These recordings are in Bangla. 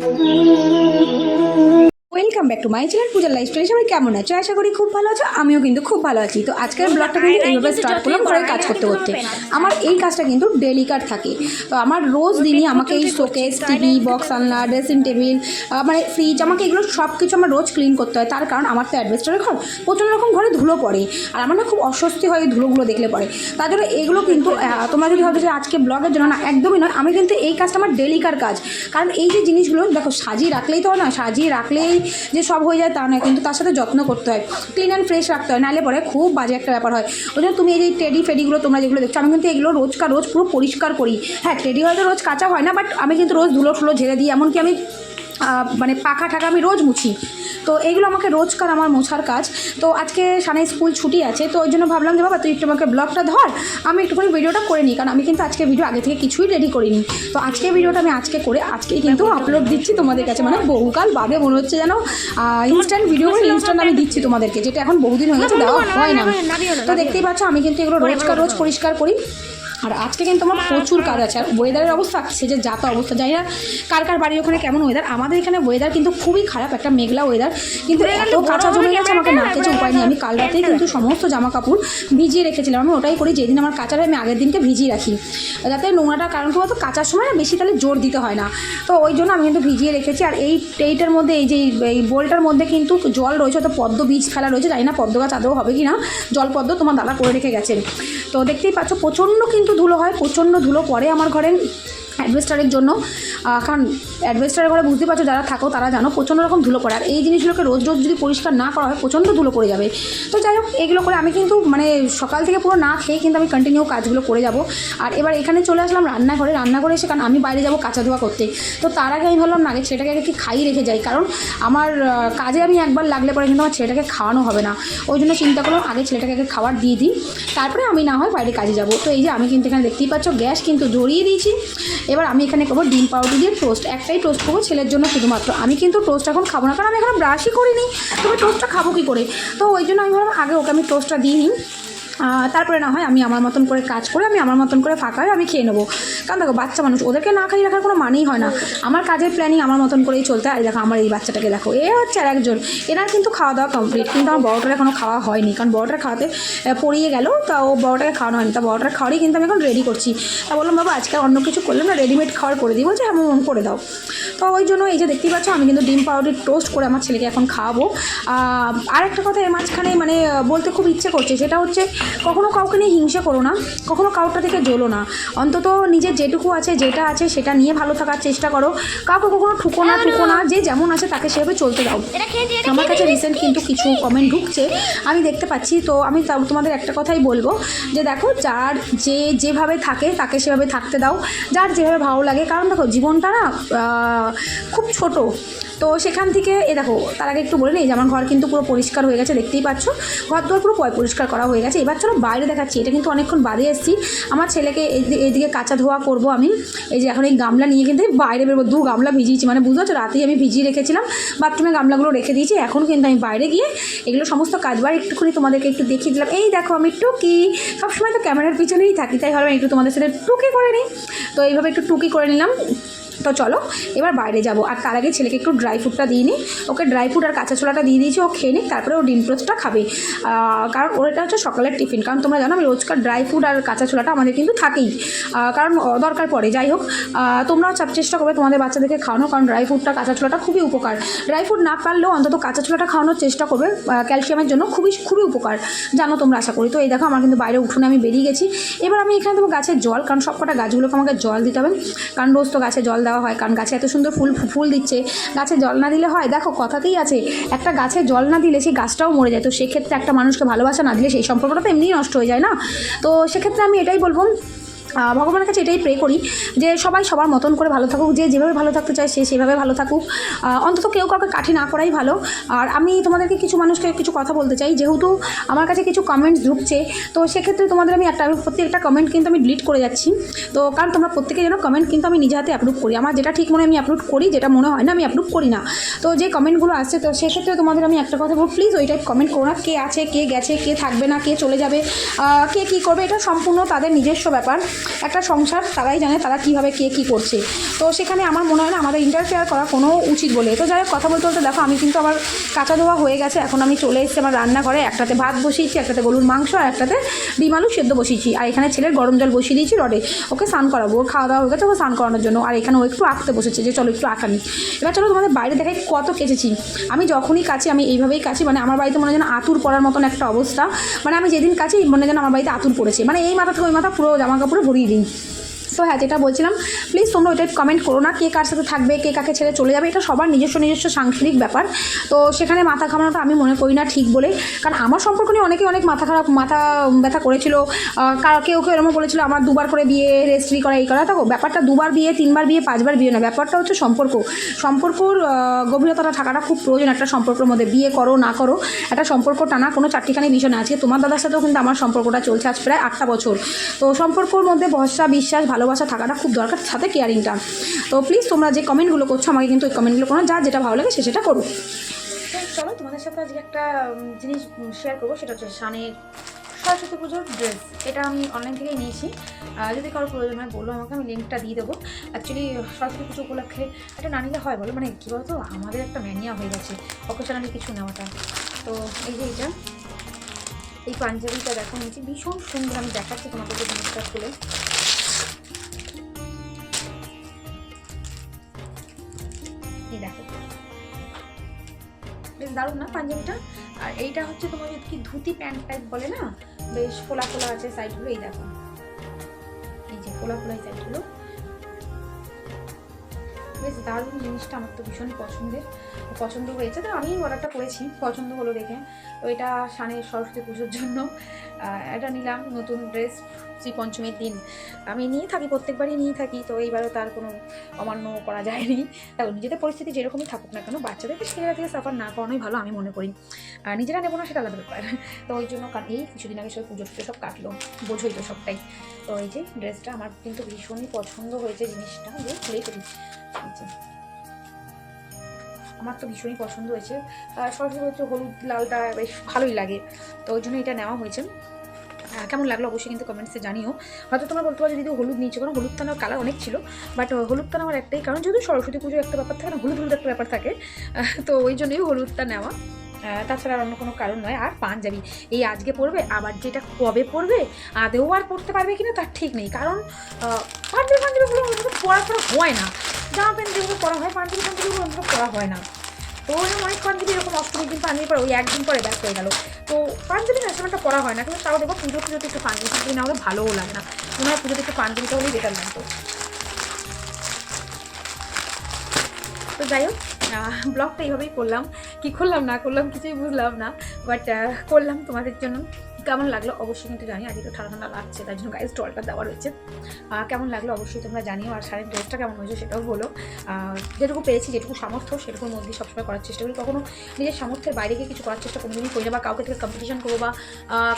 嗯 welcome back to my channel পূজার লাইফ স্টাইল সবাই কেমন আছো? আশা করি খুব ভালো আছো আমিও কিন্তু খুব ভালো আছি। তো আজকের ব্লগটা কিন্তু এইভাবে স্টার্ট করলাম ঘরে কাজ করতে করতে আমার এই কাজটা কিন্তু ডেলিকার থাকে। তো আমার রোজ দিনই আমাকে এই শোকেস টিভি বক্স আনলা ড্রেসিং টেবিল মানে ফ্রিজ আমাকে এগুলো সব কিছু আমার রোজ ক্লিন করতে হয়। তার কারণ আমার তো অ্যাডভেস্টারের ঘর প্রচণ্ড রকম ঘরে ধুলো পড়ে। আর আমার না খুব অস্বস্তি হয় এই ধুলোগুলো দেখলে পরে। তার জন্য এগুলো কিন্তু তোমরা যদি ভাবছ যে আজকে ব্লগের জন্য না একদমই নয়। আমি কিন্তু এই কাজটা আমার ডেলিকার কাজ। কারণ এই যে জিনিসগুলো দেখো সাজিয়ে রাখলেই তো হয় না সাজিয়ে রাখলেই যে সব হয়ে যায় তা নয়, কিন্তু তার সাথে যত্ন করতে হয়। ক্লিন অ্যান্ড ফ্রেশ রাখতে হয়, নাহলে পরে খুব বাজে একটা ব্যাপার হয়। ওই জন্য তুমি এই যে টেডি ফেডিগুলো তোমরা যেগুলো দেখছ, আমি কিন্তু এগুলো রোজকার রোজ পুরো পরিষ্কার করি। হ্যাঁ টেডি হয়তো রোজ কাঁচা হয় না বাট আমি কিন্তু রোজ ধুলো ঠুলো ঝেড়ে দিই, এমনকি আমি মানে পাখা ঠাকা আমি রোজ মুছি। তো এইগুলো আমাকে রোজকার আমার মোছার কাজ। তো আজকে সানে স্কুল ছুটি আছে, তো ওই জন্য ভাবলাম যে, বাবা, তুই একটু আমাকে ব্লগটা ধর, আমি একটুখানি ভিডিওটা করে নিই। কারণ আমি কিন্তু আজকে ভিডিও আগে থেকে কিছুই রেডি করিনি। তো আজকে ভিডিওটা আমি আজকে করে আজকেই কিন্তু আপলোড দিচ্ছি তোমাদের কাছে। মানে বহুকাল বাদে মনে হচ্ছে যেন ইনস্ট্যান্ট ভিডিও করে ইনস্ট্যান্ট আমি দিচ্ছি তোমাদেরকে, যেটা এখন বহুদিন হয়ে গেছে, দেওয়া হয় না। তো দেখতেই পাচ্ছ, আমি কিন্তু এগুলো রোজকার রোজ পরিষ্কার করি। আর আজকে কিন্তু আমার প্রচুর কাজ আছে। আর ওয়েদারের অবস্থা সে যে যাতা অবস্থা যাই না কার কার বাড়ির ওখানে কেমন ওয়েদার আমাদের এখানে ওয়েদার কিন্তু খুবই খারাপ একটা মেঘলা ওয়েদার কিন্তু এত কাঁচা জমে গেছে আমাকে না কিছু উপায় নেই। আমি কাল রাতেই কিন্তু সমস্ত জামা কাপড় ভিজিয়ে রেখেছিলাম। আমি ওটাই করি যেদিন আমার কাঁচাটা আমি আগের দিনকে ভিজিয়ে রাখি। যাতে নোংরাটা কারণ কি বলতো কাঁচার সময় না বেশি তাহলে জোর দিতে হয় না। তো ওই জন্য আমি কিন্তু ভিজিয়ে রেখেছি। আর এই এইটার মধ্যে এই যে এই বোলটার মধ্যে কিন্তু জল রয়েছে তো পদ্ম বীজ ফেলা রয়েছে জানি না পদ্ম গাছ আদৌ হবে কি না জল পদ্ম তোমার দাদা করে রেখে গেছেন। তো দেখতেই পাচ্ছ প্রচণ্ড কিন্তু ধুলো হয় প্রচণ্ড ধুলো পরে আমার ঘরে। অ্যাডভেস্টারের জন্য কারণ অ্যাডভেস্টারের ঘরে বুঝতে পারছ যারা থাকো তারা জানো প্রচণ্ড রকম ধুলো পড়ে। আর এই জিনিসগুলোকে রোজ রোজ যদি পরিষ্কার না করা হয়, প্রচণ্ড ধুলো পড়ে যাবে। তো যাই হোক, এগুলো করে আমি কিন্তু মানে সকাল থেকে পুরো না খেয়ে কিন্তু আমি কন্টিনিউ কাজগুলো করে যাব। আর এবার এখানে চলে আসলাম রান্নাঘরে। রান্নাঘরে এসে কারণ আমি বাইরে যাব কাঁচা ধোয়া করতে। তো তার আগে আমি ভাবলাম না, আগে ছেলেটাকে আগে কি খাইয়ে রেখে যাই। কারণ আমার কাজে আমি একবার লাগলে পরে কিন্তু আমার ছেলেটাকে খাওয়ানো হবে না। ওই জন্য চিন্তা করলাম আগে ছেলেটাকে আগে খাবার দিয়ে দিই। তারপরে আমি না হয় বাইরে কাজে যাব। তো এই যে আমি কিন্তু এখানে দেখতেই পাচ্ছ, গ্যাস কিন্তু ধরিয়ে দিয়েছি। এবার আমি এখানে করব ডিম পাউডার দিয়ে টোস্ট একটাই টোস্ট করব ছেলের জন্য শুধুমাত্র। আমি কিন্তু টোস্ট এখন খাব না, কারণ আমি এখন ব্রাশই করিনি। তবে টোস্টটা খাব কী করে? তো ওই জন্য আমি ভাবলাম আগে ওকে আমি টোস্টটা দিই নিই। তারপরে না হয় আমি আমার মতন করে কাজ করে, আমি আমার মতন করে ফাঁকা আমি খেয়ে নেব। কারণ দেখো, বাচ্চা মানুষ, ওদেরকে না খাইয়ে রাখার কোনো মানেই হয় না। আমার কাজের প্ল্যানিং আমার মতন করেই চলতে হয়। আর দেখো, আমার এই বাচ্চাটাকে দেখো, এ হচ্ছে আর একজন। এনার কিন্তু খাওয়া দাওয়া কমপ্লিট কিন্তু আমার বড়টার এখনও খাওয়া হয়নি। কারণ বড়টার খাওয়াতে পড়িয়ে গেল, তা ও বড়টাকে খাওয়ানো হয়নি। তা বড়টার খাওয়ারই কিন্তু আমি এখন রেডি করছি। তা বললাম, বাবা, আজকে অন্য কিছু করলাম না রেডিমেড খাওয়ার করে দিই বলছে এমন করে দাও। তো ওই জন্য এই যে দেখতেই পাচ্ছ, আমি কিন্তু ডিম পাউডার টোস্ট করে আমার ছেলেকে এখন খাওয়াবো। আর একটা কথা এর মাঝখানে মানে বলতে খুব ইচ্ছে করছে, সেটা হচ্ছে কখনো কাউকে নিয়ে হিংসে করো না কখনো কাউটা থেকে জ্বলো না। অন্তত নিজের যেটুকু আছে যেটা আছে সেটা নিয়ে ভালো থাকার চেষ্টা করো। কাউকে কখনো ঠুকো না ঠুকো না যে যেমন আছে তাকে সেভাবে চলতে দাও। আমার কাছে রিসেন্ট কিন্তু কিছু কমেন্ট ঢুকছে আমি দেখতে পাচ্ছি তো আমি তোমাদের একটা কথাই বলব যে দেখো যার যে যেভাবে থাকে তাকে সেভাবে থাকতে দাও। যার যেভাবে ভালো লাগে কারণ দেখো জীবনটা না খুব ছোট। তো সেখান থেকে, এ দেখো, তার আগে একটু বলে নিই যে আমার ঘর কিন্তু পুরো পরিষ্কার হয়ে গেছে, দেখতেই পাচ্ছ। ঘর দুয়ার পুরো পয়- পরিষ্কার করা হয়ে গেছে। এবার চলো বাইরে দেখাচ্ছি, এটা কিন্তু অনেকক্ষণ বাদে এসেছি। আমার ছেলেকে এদিকে কাঁচা ধোয়া করব আমি। এই যে এখন এই গামলা নিয়ে কিন্তু বাইরে বেরোবো, দু গামলা ভিজিয়েছি মানে বুঝতে পারছ রাতেই আমি ভিজিয়ে রেখেছিলাম, বাথরুমে গামলাগুলো রেখে দিয়েছি, এখন কিন্তু আমি বাইরে গিয়ে এগুলো সমস্ত কাজবার একটুখানি তোমাদেরকে একটু দেখিয়ে দিলাম। এই দেখো আমি টুকি, সবসময় তো ক্যামেরার পিছনেই থাকি, তাই ভাবলাম একটু তোমাদের সাথে টুকি করে নিই। তো এইভাবে একটু টুকি করে নিলাম। তো চলো, এবার বাইরে যাব। আর তার আগে ছেলেকে একটু ড্রাই ফ্রুটটা দিয়ে নিই ওকে ড্রাই ফ্রুট আর কাঁচা ছোলাটা দিয়ে দিয়েছি, ও খেয়ে নিক, তারপরে ও ডিম টোস্টটা খাবে। কারণ ওর এটা হচ্ছে সকালের টিফিন। কারণ তোমরা জানো রোজকার ড্রাই ফ্রুট আর কাঁচা ছোলাটা আমাদের কিন্তু থাকেই। কারণ দরকার পড়ে। যাই হোক তোমরাও চাপ চেষ্টা করবে তোমাদের বাচ্চাদেরকে খাওয়ানো, কারণ ড্রাই ফ্রুটটা কাঁচা ছোলাটা খুবই উপকার। ড্রাই ফ্রুট না পারলেও অন্তত কাঁচা ছোলাটা খাওয়ানোর চেষ্টা করবে। ক্যালসিয়ামের জন্য খুবই খুবই উপকার। জানো তোমরা আশা করি। তো এই দেখো, আমার কিন্তু বাইরে উঠোনে আমি বেরিয়ে গেছি। এবার আমি এখানে দেবো গাছের জল, কারণ সব কটা গাছগুলোকে আমাকে জল দিতে হবে। কারণ রোজ তো গাছে জল দেওয়া হয়, কারণ গাছে এত সুন্দর ফুল ফুল দিচ্ছে। গাছে জল না দিলে হয়? দেখো, কথাতেই আছে, একটা গাছে জল না দিলে সেই গাছটাও মরে যায়। তো সেক্ষেত্রে একটা মানুষকে ভালোবাসা না দিলে সেই সম্পর্কটা তো এমনিই নষ্ট হয়ে যায় না? তো সেক্ষেত্রে আমি এটাই বলব ভগবানের কাছে এটাই প্রে করি যে সবাই সবার মতন করে ভালো থাকুক, যে যেভাবে ভালো থাকতে চায় সে সেভাবে ভালো থাকুক। অন্তত কেউ কাউকে কাঠি না করাই ভালো। আর আমি তোমাদেরকে কিছু মানুষকে কিছু কথা বলতে চাই, যেহেতু আমার কাছে কিছু কমেন্টস ঢুকছে, তো সেক্ষেত্রে তোমাদের আমি একটা প্রত্যেকটা কমেন্ট কিন্তু আমি ডিলিট করে যাচ্ছি। তো কারণ তোমরা প্রত্যেকে যেন কমেন্ট কিন্তু আমি নিজে হাতে অ্যাপ্রুভ করি। আমার যেটা ঠিক মনে আমি অ্যাপ্রুভ করি, যেটা মনে হয় না আমি অ্যাপ্রুভ করি না। তো যে কমেন্টগুলো আসছে, তো সেক্ষেত্রে তোমাদের আমি একটা কথা বলব প্লিজ ওই টাইপ কমেন্ট করো না, কে আছে, কে গেছে, কে থাকবে না, কে চলে যাবে কে কী করবে, এটা সম্পূর্ণ তাদের নিজস্ব ব্যাপার। একটা সংসার, তারাই জানে তারা কীভাবে কে কী করছে। তো সেখানে আমার মনে হয় না, আমাদের ইন্টারফেয়ার করা কোনো উচিত বলে। তো যাই কথা বলতে বলতে দেখো, আমি কিন্তু আবার কাঁচা ধোয়া হয়ে গেছে। এখন আমি চলে এসেছি আমার রান্নাঘরে। একটাতে ভাত বসিয়েছি, একটাতে গরুর মাংস, আর একটাতে ডিম আলু সেদ্ধ বসিয়েছি। আর এখানে ছেলের গরম জল বসিয়ে দিয়েছি রডে। ওকে স্নান করাবো ওর খাওয়া দাওয়া হয়ে গেছে, ওকে স্নান করানোর জন্য। আর এখানে ও একটু আঁকতে বসেছে, যে চলো একটু আঁকানি এবার চলো তোমাদের বাইরে দেখাই কত কেচেছি। আমি যখনই কাছি আমি এইভাবেই কাছি মানে আমার বাড়িতে মনে যেন আতুর পড়ার মতন একটা অবস্থা। মানে আমি যেদিন কাছি মনে যেন আমার বাড়িতে আতুর পড়েছে। মানে এই মাথা থেকে ওই মাথা, পুরো জামা কাপড়ে ভরিয়ে দিই তো হ্যাঁ যেটা বলছিলাম প্লিজ তোমরা ওইটা কমেন্ট করো না, কে কার সাথে থাকবে, কে কাকে ছেড়ে চলে যাবে, এটা সবার নিজস্ব নিজস্ব সাংসারিক ব্যাপার। তো সেখানে মাথা ঘামানোটা আমি মনে করি না ঠিক বলে, কারণ আমার সম্পর্ক নিয়ে অনেকে অনেক মাথা খারাপ, মাথা ব্যথা করেছিল। কেউ কেউ এরকম বলেছিল, আমার দুবার করে বিয়ে রেজিস্ট্রি করা, এই করা। দেখো, ব্যাপারটা দুবার বিয়ে, তিনবার বিয়ে, পাঁচবার বিয়ে না, ব্যাপারটা হচ্ছে সম্পর্ক। সম্পর্কর গভীরতাটা থাকাটা খুব প্রয়োজন একটা সম্পর্কের মধ্যে। বিয়ে করো, না করো, একটা সম্পর্ক টানা কোনো চারটিখানি বিষয় না। আজকে তোমার দাদার সাথেও কিন্তু আমার সম্পর্কটা চলছে আজ প্রায় আটটা বছর। তো সম্পর্কর মধ্যে ভরসা, বিশ্বাস ভালোবাসা থাকাটা খুব দরকার, সাথে কেয়ারিংটা তো প্লিজ তোমরা যে কমেন্টগুলো করছ, আমাকে কিন্তু ওই কমেন্টগুলো করো, যা যেটা ভালো লাগে সে সেটা করো। চলো, তোমাদের সাথে আজকে একটা জিনিস শেয়ার করব, সেটা হচ্ছে শানের সরস্বতী পুজোর ড্রেস এটা আমি অনলাইন থেকেই নিয়েছি। যদি কারও প্রয়োজন হয় বলল আমাকে, আমি লিঙ্কটা দিয়ে দেবো। অ্যাকচুয়ালি সরস্বতী পুজো উপলক্ষে এটা না নিলে হয় বলো মানে কী বলতো, আমাদের একটা ম্যানিয়া হয়ে গেছে অকেশনালি কিছু নেওয়াটা। তো এই যে এটা এই পাঞ্জাবিটা দেখো নিয়েছি, ভীষণ সুন্দর, আমি দেখাচ্ছি তোমাদেরকে জিনিসটা খুলে। বেশ দারুণ না পাঞ্জাবিটা? আর এইটা হচ্ছে তোমার যদি কি ধুতি প্যান্ট টাইপ বলে না? বেশ ফোলা ফোলা আছে সাইডগুলো এই দেখো। এই যে ফোলা ফোলা সাইডগুলো বেশ দারুণ জিনিসটা আমার তো ভীষণ পছন্দের, পছন্দ হয়েছে। তো আমি অর্ডারটা করেছি, পছন্দ হলো দেখে। তো এটা সানের সরস্বতী পুজোর জন্য এটা নিলাম নতুন ড্রেস শ্রী পঞ্চমীর দিন। আমি নিয়ে থাকি, প্রত্যেকবারই নিয়ে থাকি, তো এইবারও তার কোনো অমান্য করা যায়নি। দেখো নিজেদের পরিস্থিতি যেরকমই থাকুক না কেন, বাচ্চাদেরকে ছেলেরা থেকে সাফার না করানোই ভালো, আমি মনে করি। আর নিজেরা নেব না, সেটা আলাদা ব্যাপার। তো ওই জন্য এই কিছুদিন আগে সব পুজো টুজো সব কাটলো, বোঝোই তো সবটাই। তো এই যে, ড্রেসটা আমার কিন্তু ভীষণই পছন্দ হয়েছে জিনিসটা যে খুলেই ফেলি যে। আমার তো ভীষণই পছন্দ হয়েছে। সরস্বতী হচ্ছে হলুদ লালটা বেশ ভালোই লাগে। তো ওই জন্য এটা নেওয়া হয়েছে। কেমন লাগল অবশ্যই কিন্তু কমেন্টসে জানিও। হয়তো তোমরা বলতে পারো যদি হলুদ নিয়েছো, কারণ হলুদটা নেওয়ার কালার অনেক ছিল। বাট হলুদটা আমার একটাই কারণ, যেহেতু সরস্বতী পুজো একটা ব্যাপার থাকে না, হলুদ হলুদ একটা ব্যাপার থাকে। তো ওই জন্যই হলুদটা নেওয়া। তাছাড়া অন্য কোনো কারণ নয়। আর পাঞ্জাবি, এই আজকে পরবে, আবার যেটা কবে পরবে, আদেও আর পরতে পারবে কিনা তার ঠিক নেই। কারণ পাঞ্জাবি পাঞ্জাবিগুলো পরা পরা হয় না। জামা প্যান্ট যেগুলো পরা হয়, পাঞ্জাবি পাঞ্জাবিগুলো অন্তত পরা হয় না। তো জন্য অনেক পাঞ্জাবি এরকম অষ্টমীর দিন পাঞ্জাবি পরে ওই একদিন পরে ব্যাক হয়ে গেল। তো পাঞ্জাবি না সেটা পরা হয় না, কিন্তু তাও দেখো পুজো পুজোতে একটু পাঞ্জাবি পাঞ্জাবি না হলে ভালোও লাগে না। মনে হয় পুজোতে একটু পাঞ্জাবিটা হলেই বেটার লাগতো তো। যাই হোক ব্লগটা এইভাবেই করলাম। কি করলাম না করলাম কিছুই বুঝলাম না বাট করলাম তোমাদের জন্য। কেমন লাগল? অবশ্যই কিন্তু জানি আজকে তো ঠান্ডা ঠান্ডা লাগছে তার জন্য গাইজ স্টলটা দেওয়া রয়েছে। কেমন লাগল? অবশ্যই তোমরা জানিও। আর শাড়ির ড্রেসটা কেমন হয়েছে সেটাও বলো। যেটুকু পেয়েছি, যেটুকু সামর্থ্য, সেটুকুর মধ্যেই সবসময় করার চেষ্টা করি। কখনো নিজের সামর্থ্যের বাইরে গিয়ে কিছু করার চেষ্টা কোনোদিনই করি না, বা কাউকে থেকে কম্পিটিশন করব, বা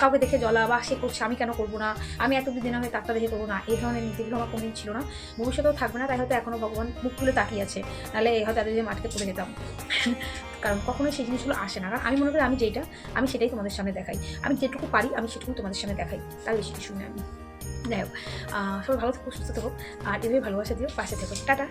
কাউকে দেখে জ্বলা, বা, সে করছে, আমি কেন করব না, আমি এত দিন আমি তারটা দেখে করব না, এই ধরনের নীতিগুলো আমার কোনোদিন ছিল না। ভবিষ্যতেও থাকবে না, তাই হয়তো এখনও ভগবান মুখ খুলে তাকিয়ে আছে। নাহলে হয়তো এতদিন মাঠকে পড়ে যেতাম। কারণ কখনোই সেই জিনিসগুলো আসে না। কারণ আমি মনে করি আমি যেটা আমি সেটাই তোমাদের সামনে দেখাই। আমি যেটুকু পারি, আমি সেটুকু তোমাদের সামনে দেখাই। তার বেশি কিছু না আমি। যাই হোক সবাই ভালো থাকো, সুস্থ থাকো, আর এভাবে ভালোবাসা দিও, পাশে থেকো। টাটা।